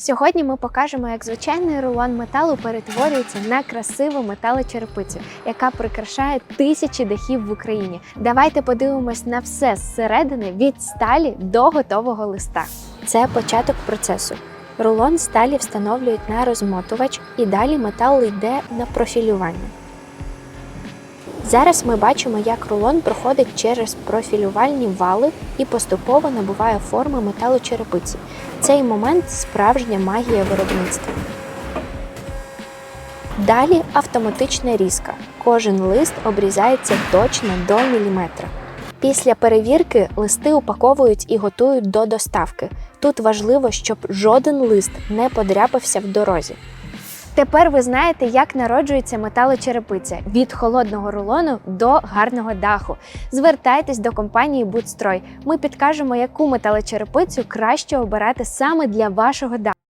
Сьогодні ми покажемо, як звичайний рулон металу перетворюється на красиву металочерепицю, яка прикрашає тисячі дахів в Україні. Давайте подивимось на все зсередини від сталі до готового листа. Це початок процесу. Рулон сталі встановлюють на розмотувач і далі метал йде на профілювання. Зараз ми бачимо, як рулон проходить через профілювальні вали і поступово набуває форми металочерепиці. Цей момент справжня магія виробництва. Далі автоматична різка. Кожен лист обрізається точно до міліметра. Після перевірки листи упаковують і готують до доставки. Тут важливо, щоб жоден лист не подряпався в дорозі. Тепер ви знаєте, як народжується металочерепиця від холодного рулону до гарного даху. Звертайтесь до компанії Будстрой. Ми підкажемо, яку металочерепицю краще обирати саме для вашого даху.